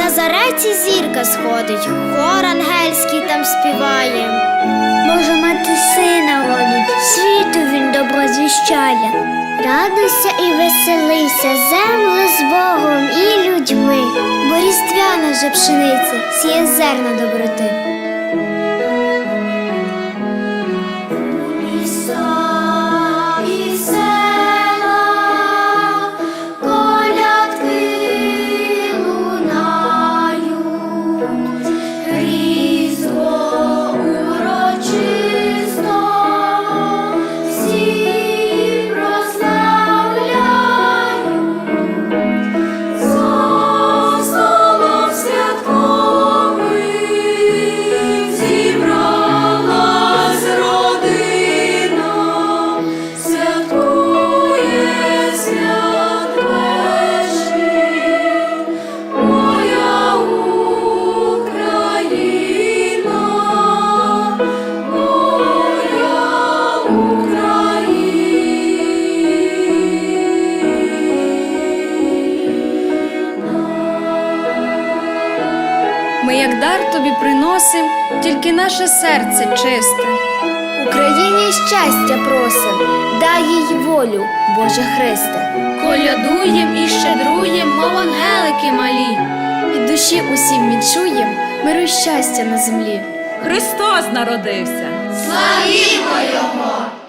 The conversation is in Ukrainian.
небесниці зірка сходить, хор ангельський там співає. Божа мати сина родить, світу він добро звіщає. Радуйся і веселися, земле з Богом і людьми, бо різдвяна же пшениця сіє зерна доброти. Ми, як дар тобі приносим, тільки наше серце чисте. Україні щастя просим, дай їй волю, Боже Христе. Колядуєм і щедруєм, мов ангелики малі. Від душі усім відчуєм миру й щастя на землі. Христос народився. Славімо Його!